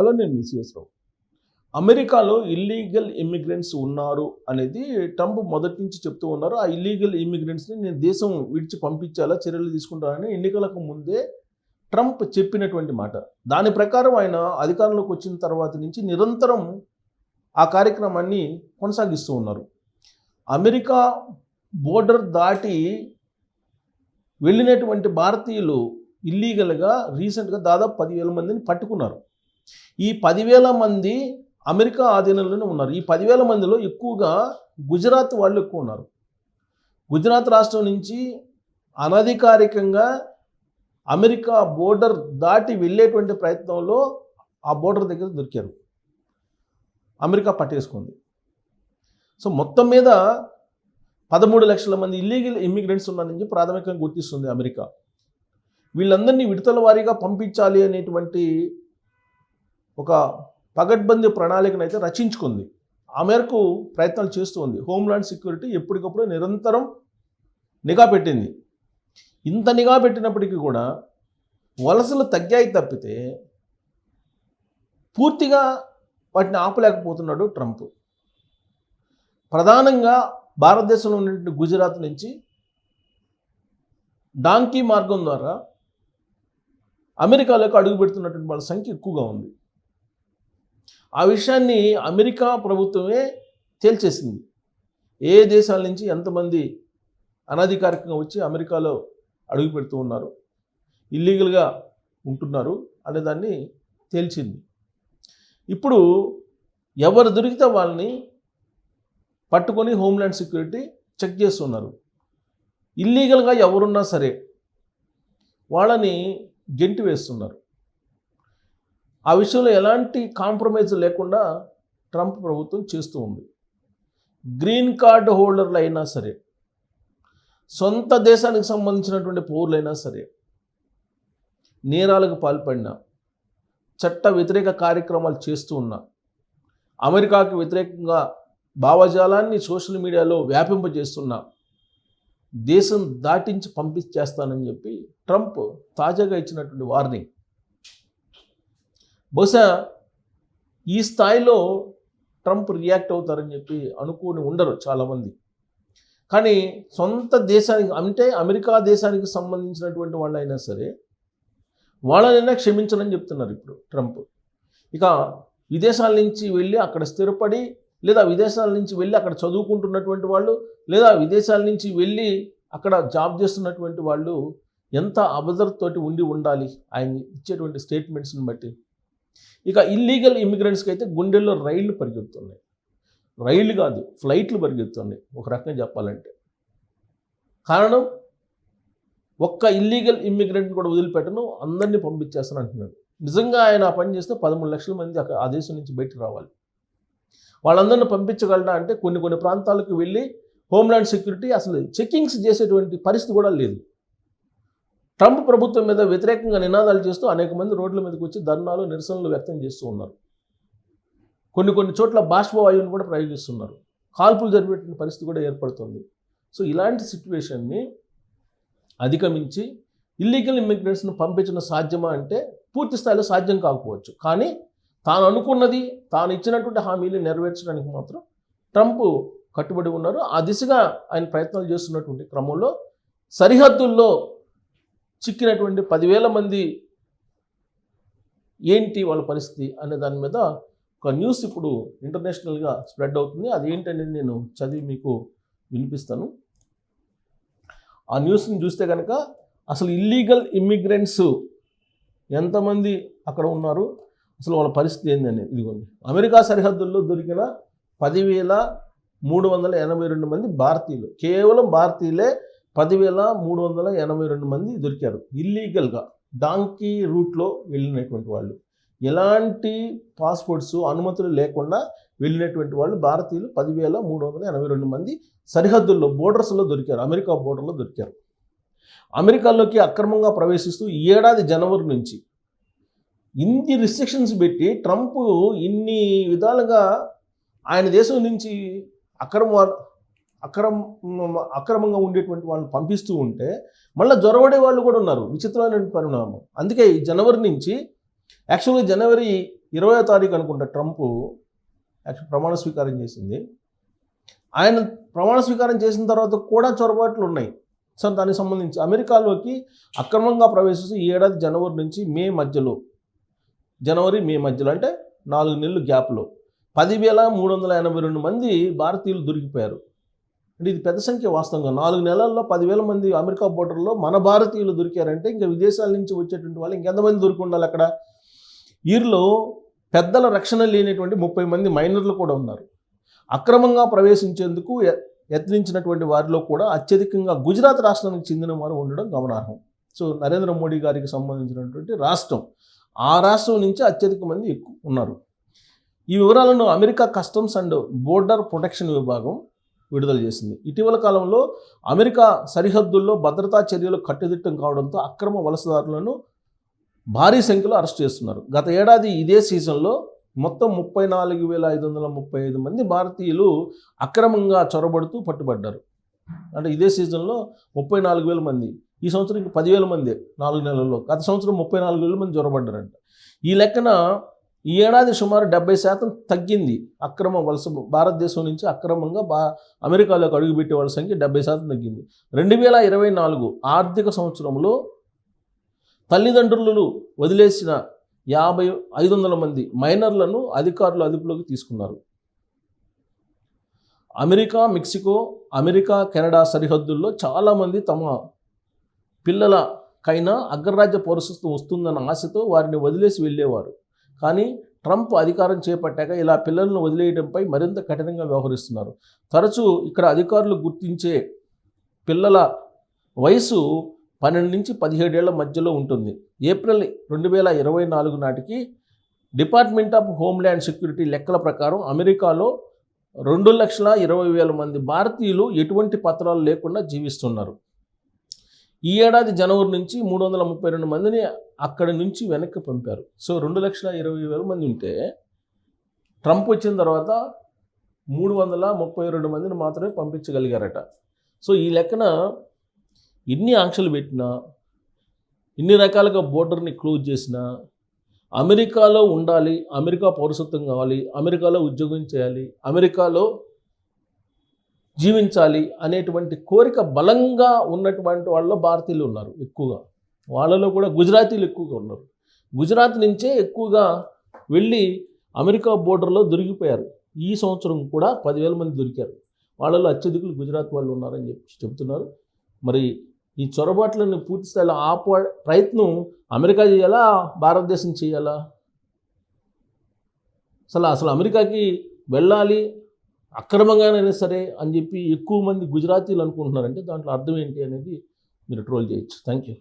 Hello నేను మిసిఎస్ రావు. అమెరికాలో illegal immigrants ఉన్నారు అనేది ట్రంప్ మొదటి నుంచి చెప్తూ ఉన్నారు. ఆ ఇల్లీగల్ ఇమ్మిగ్రెంట్స్ని నేను దేశం విడిచి పంపించాలా చర్యలు తీసుకుంటానని ఎన్నికలకు ముందే ట్రంప్ చెప్పినటువంటి మాట. దాని ప్రకారం ఆయన అధికారంలోకి వచ్చిన తర్వాత నుంచి నిరంతరం ఆ కార్యక్రమాన్ని కొనసాగిస్తూ ఉన్నారు. అమెరికా బోర్డర్ దాటి వెళ్ళినటువంటి భారతీయులు ఇల్లీగల్గా రీసెంట్గా దాదాపు పదివేల మందిని పట్టుకున్నారు. ఈ పదివేల మంది అమెరికా ఆధీనంలోనే ఉన్నారు. ఈ పదివేల మందిలో ఎక్కువగా గుజరాత్ వాళ్ళు ఎక్కువ ఉన్నారు. గుజరాత్ రాష్ట్రం నుంచి అనధికారికంగా అమెరికా బోర్డర్ దాటి వెళ్ళేటువంటి ప్రయత్నంలో ఆ బోర్డర్ దగ్గర దొరికారు. అమెరికా పట్టేసుకుంది. సో మొత్తం మీద పదమూడు లక్షల మంది ఇల్లీగల్ ఇమ్మిగ్రెంట్స్ ఉన్నారని చెప్పి ప్రాథమికంగా గుర్తిస్తుంది అమెరికా. వీళ్ళందరినీ విడతల వారీగా పంపించాలి అనేటువంటి ఒక పగడ్బందీ ప్రణాళికను అయితే రచించుకుంది. ఆ మేరకు ప్రయత్నాలు చేస్తూ ఉంది. హోమ్లాండ్ సెక్యూరిటీ ఎప్పటికప్పుడు నిరంతరం నిఘా పెట్టింది. ఇంత నిఘా పెట్టినప్పటికీ కూడా వలసలు తగ్గాయి తప్పితే పూర్తిగా వాటిని ఆపలేకపోతున్నాడు ట్రంప్. ప్రధానంగా భారతదేశంలో ఉన్నటువంటి గుజరాత్ నుంచి డాంకీ మార్గం ద్వారా అమెరికాలోకి అడుగు పెడుతున్నటువంటి వాళ్ళ సంఖ్య ఎక్కువగా ఉంది. ఆ విషయాన్ని అమెరికా ప్రభుత్వమే తేల్చేసింది. ఏ దేశాల నుంచి ఎంతమంది అనధికారికంగా వచ్చి అమెరికాలో అడుగు పెడుతూ ఉన్నారు ఇల్లీగల్గా ఉంటున్నారు అనే దాన్ని తేల్చింది. ఇప్పుడు ఎవరు దొరికితే వాళ్ళని పట్టుకొని హోమ్ల్యాండ్ సెక్యూరిటీ చెక్ చేస్తున్నారు. ఇల్లీగల్గా ఎవరున్నా సరే వాళ్ళని గెంటి వేస్తున్నారు. ఆ విషయంలో ఎలాంటి కాంప్రమైజ్ లేకుండా ట్రంప్ ప్రభుత్వం చేస్తూ ఉంది. గ్రీన్ కార్డు హోల్డర్లు అయినా సరే సొంత దేశానికి సంబంధించినటువంటి పౌరులైనా సరే నేరాలకు పాల్పడిన చట్ట వ్యతిరేక కార్యక్రమాలు చేస్తూ ఉన్నా అమెరికాకు వ్యతిరేకంగా భావజాలాన్ని సోషల్ మీడియాలో వ్యాపింపజేస్తున్న దేశం దాటించి పంపించేస్తానని చెప్పి ట్రంప్ తాజాగా ఇచ్చినటువంటి వార్నింగ్. బహుశా ఈ స్థాయిలో ట్రంప్ రియాక్ట్ అవుతారని చెప్పి అనుకుని ఉండరు చాలామంది. కానీ సొంత దేశానికి అంటే అమెరికా దేశానికి సంబంధించినటువంటి వాళ్ళైనా సరే వాళ్ళనైనా క్షమించనని చెప్తున్నారు ఇప్పుడు ట్రంప్. ఇక విదేశాల నుంచి వెళ్ళి అక్కడ స్థిరపడి లేదా విదేశాల నుంచి వెళ్ళి అక్కడ చదువుకుంటున్నటువంటి వాళ్ళు లేదా విదేశాల నుంచి వెళ్ళి అక్కడ జాబ్ చేస్తున్నటువంటి వాళ్ళు ఎంత అబద్ధతోటి ఉండి ఉండాలి? ఆయన ఇచ్చేటువంటి స్టేట్మెంట్స్ని బట్టి. ఇక ఇల్లీగల్ ఇమిగ్రెంట్స్కి అయితే గుండెల్లో రైళ్ళు పరిగెత్తున్నాయి రైళ్ళు కాదు ఫ్లైట్లు పరిగెత్తున్నాయి ఒక రకంగా చెప్పాలంటే. కారణం? ఒక్క ఇల్లీగల్ ఇమ్మిగ్రెంట్ కూడా వదిలిపెట్టను అందరినీ పంపించేస్తాను అంటున్నాడు. నిజంగా ఆయన ఆ పని చేస్తే పదమూడు లక్షల మంది అక్కడ ఆ దేశం నుంచి బయటకు రావాలి. వాళ్ళందరిని పంపించగలరా అంటే కొన్ని కొన్ని ప్రాంతాలకు వెళ్ళి హోమ్లాండ్ సెక్యూరిటీ అసలు చెకింగ్స్ చేసేటువంటి పరిస్థితి కూడా లేదు. ట్రంప్ ప్రభుత్వం మీద వ్యతిరేకంగా నినాదాలు చేస్తూ అనేక మంది రోడ్ల మీదకి వచ్చి ధర్నాలు నిరసనలు వ్యక్తం చేస్తూ ఉన్నారు. కొన్ని కొన్ని చోట్ల బాష్పవాయువుని కూడా ప్రయోగిస్తున్నారు. కాల్పులు జరిపేటువంటి పరిస్థితి కూడా ఏర్పడుతుంది. సో ఇలాంటి సిచ్యువేషన్ని అధిగమించి ఇల్లీగల్ ఇమ్మిగ్రెంట్స్ను పంపించడం సాధ్యమా అంటే పూర్తి స్థాయిలో సాధ్యం కాకపోవచ్చు. కానీ తాను అనుకున్నది తాను ఇచ్చినటువంటి హామీలు నెరవేర్చడానికి మాత్రం ట్రంప్ కట్టుబడి ఉన్నారు. ఆ దిశగా ఆయన ప్రయత్నాలు చేస్తున్నటువంటి క్రమంలో సరిహద్దుల్లో చిక్కినటువంటి పదివేల మంది ఏంటి వాళ్ళ పరిస్థితి అనే దాని మీద ఒక న్యూస్ ఇప్పుడు ఇంటర్నేషనల్గా స్ప్రెడ్ అవుతుంది. అది ఏంటనేది నేను చదివి మీకు వినిపిస్తాను. ఆ న్యూస్ని చూస్తే కనుక అసలు ఇల్లీగల్ ఇమ్మిగ్రెంట్స్ ఎంతమంది అక్కడ ఉన్నారు? అసలు వాళ్ళ పరిస్థితి ఏందని ఇదిగోండి. అమెరికా సరిహద్దుల్లో దొరికిన పదివేల మూడు వందల ఎనభై రెండు మంది భారతీయులు. కేవలం భారతీయులే పదివేల మూడు వందల ఎనభై రెండు మంది దొరికారు. ఇల్లీగల్గా డాంకీ రూట్లో వెళ్ళినటువంటి వాళ్ళు. ఎలాంటి పాస్పోర్ట్స్ అనుమతులు లేకుండా వెళ్ళినటువంటి వాళ్ళు భారతీయులు పదివేల మూడు వందల ఎనభై రెండు మంది సరిహద్దుల్లో బోర్డర్స్లో దొరికారు. అమెరికా బోర్డర్లో దొరికారు. అమెరికాలోకి అక్రమంగా ప్రవేశిస్తూ ఏడాది జనవరి నుంచి ఇన్ని రిస్ట్రిక్షన్స్ పెట్టి ట్రంప్ ఇన్ని విధాలుగా ఆయన దేశం నుంచి అక్రమ అక్రమ అక్రమంగా ఉండేటువంటి వాళ్ళని పంపిస్తూ ఉంటే మళ్ళీ జొరబడే వాళ్ళు కూడా ఉన్నారు. విచిత్రమైన పరిణామం. అందుకే ఈ జనవరి నుంచి యాక్చువల్గా జనవరి ఇరవై తారీఖు అనుకుంటా ట్రంప్ యాక్చువల్ ప్రమాణ స్వీకారం చేసింది. ఆయన ప్రమాణ స్వీకారం చేసిన తర్వాత కూడా చొరబాట్లు ఉన్నాయి. సో దానికి సంబంధించి అమెరికాలోకి అక్రమంగా ప్రవేశిస్తూ ఈ ఏడాది జనవరి నుంచి మే మధ్యలో జనవరి మే మధ్యలో అంటే నాలుగు నెలలు గ్యాప్లో పదివేల మూడు వందల ఎనభై రెండు మంది భారతీయులు దొరికిపోయారు. అంటే ఇది పెద్ద సంఖ్య వాస్తవంగా. నాలుగు నెలల్లో పదివేల మంది అమెరికా బోర్డర్లో మన భారతీయులు దొరికారంటే ఇంకా విదేశాల నుంచి వచ్చేటువంటి వాళ్ళు ఇంకెంతమంది దొరుకుండాలి అక్కడ? వీరిలో పెద్దల రక్షణ లేనటువంటి ముప్పై మంది మైనర్లు కూడా ఉన్నారు. అక్రమంగా ప్రవేశించేందుకు యత్నించినటువంటి వారిలో కూడా అత్యధికంగా గుజరాత్ రాష్ట్రానికి చెందిన వారు ఉండడం గమనార్హం. సో నరేంద్ర మోడీ గారికి సంబంధించినటువంటి రాష్ట్రం. ఆ రాష్ట్రం నుంచి అత్యధిక మంది ఎక్కువ ఉన్నారు. ఈ వివరాలను America customs and border protection విభాగం విడుదల చేసింది. ఇటీవల కాలంలో అమెరికా సరిహద్దుల్లో భద్రతా చర్యలు కట్టుదిట్టం కావడంతో అక్రమ వలసదారులను భారీ సంఖ్యలో అరెస్ట్ చేస్తున్నారు. గత ఏడాది ఇదే సీజన్లో మొత్తం ముప్పై నాలుగు వేల ఐదు వందల ముప్పై ఐదు మంది భారతీయులు అక్రమంగా చొరబడుతూ పట్టుబడ్డారు. అంటే ఇదే సీజన్లో ముప్పై నాలుగు వేల మంది ఈ సంవత్సరం ఇంక పదివేల మంది నాలుగు నెలల్లో. గత సంవత్సరం ముప్పై నాలుగు వేల మంది చొరబడ్డారంట. ఈ లెక్కన ఈ ఏడాది సుమారు డెబ్బై శాతం తగ్గింది అక్రమ వలస భారతదేశం నుంచి అక్రమంగా బా అమెరికాలోకి అడుగుపెట్టే వాళ్ళ సంఖ్య డెబ్బై శాతం తగ్గింది. రెండు వేల ఇరవై నాలుగు ఆర్థిక సంవత్సరంలో తల్లిదండ్రులు వదిలేసిన యాభై ఐదు వందల మంది మైనర్లను అధికారులు అదుపులోకి తీసుకున్నారు. అమెరికా మెక్సికో అమెరికా కెనడా సరిహద్దుల్లో చాలామంది తమ పిల్లలకైనా అగ్రరాజ్య పౌరసత్వం వస్తుందన్న ఆశతో వారిని వదిలేసి వెళ్ళేవారు. కానీ ట్రంప్ అధికారం చేపట్టాక ఇలా పిల్లలను వదిలేయడంపై మరింత కఠినంగా వ్యవహరిస్తున్నారు. తరచూ ఇక్కడ అధికారులు గుర్తించే పిల్లల వయసు పన్నెండు నుంచి పదిహేడేళ్ళ మధ్యలో ఉంటుంది. ఏప్రిల్ రెండు వేల ఇరవై నాలుగు నాటికి డిపార్ట్మెంట్ ఆఫ్ హోమ్ల్యాండ్ సెక్యూరిటీ లెక్కల ప్రకారం అమెరికాలో రెండు లక్షల ఇరవై వేల మంది భారతీయులు ఎటువంటి పత్రాలు లేకుండా జీవిస్తున్నారు. ఈ ఏడాది జనవరి నుంచి మూడు వందల ముప్పై రెండు మందిని అక్కడి నుంచి వెనక్కి పంపారు. సో రెండు లక్షల ఇరవై వేల మంది ఉంటే ట్రంప్ వచ్చిన తర్వాత మూడు వందల ముప్పై రెండు మందిని మాత్రమే పంపించగలిగారట. సో ఈ లెక్కన ఎన్ని ఆంక్షలు పెట్టినా ఇన్ని రకాలుగా బోర్డర్ని క్లోజ్ చేసినా అమెరికాలో ఉండాలి అమెరికా పౌరసత్వం కావాలి అమెరికాలో ఉద్యోగం చేయాలి అమెరికాలో జీవించాలి అనేటువంటి కోరిక బలంగా ఉన్నటువంటి వాళ్ళలో భారతీయులు ఉన్నారు ఎక్కువగా. వాళ్ళలో కూడా గుజరాతీలు ఎక్కువగా ఉన్నారు. గుజరాత్ నుంచే ఎక్కువగా వెళ్ళి అమెరికా బోర్డర్లో దొరికిపోయారు. ఈ సంవత్సరం కూడా పదివేల మంది దొరికారు. వాళ్ళలో అత్యధికులు గుజరాత్ వాళ్ళు ఉన్నారని చెప్పి చెబుతున్నారు. మరి ఈ చొరబాట్లను పూర్తి స్థాయిలో ఆప ప్రయత్నం అమెరికా చేయాలా? భారతదేశం చేయాలా? అసలు అసలు అమెరికాకి వెళ్ళాలి అక్రమంగానైనా సరే అని చెప్పి ఎక్కువ మంది గుజరాతీలు అనుకుంటున్నారంటే దాంట్లో అర్థం ఏంటి అనేది మీరు ట్రోల్ చేయొచ్చు. Thank you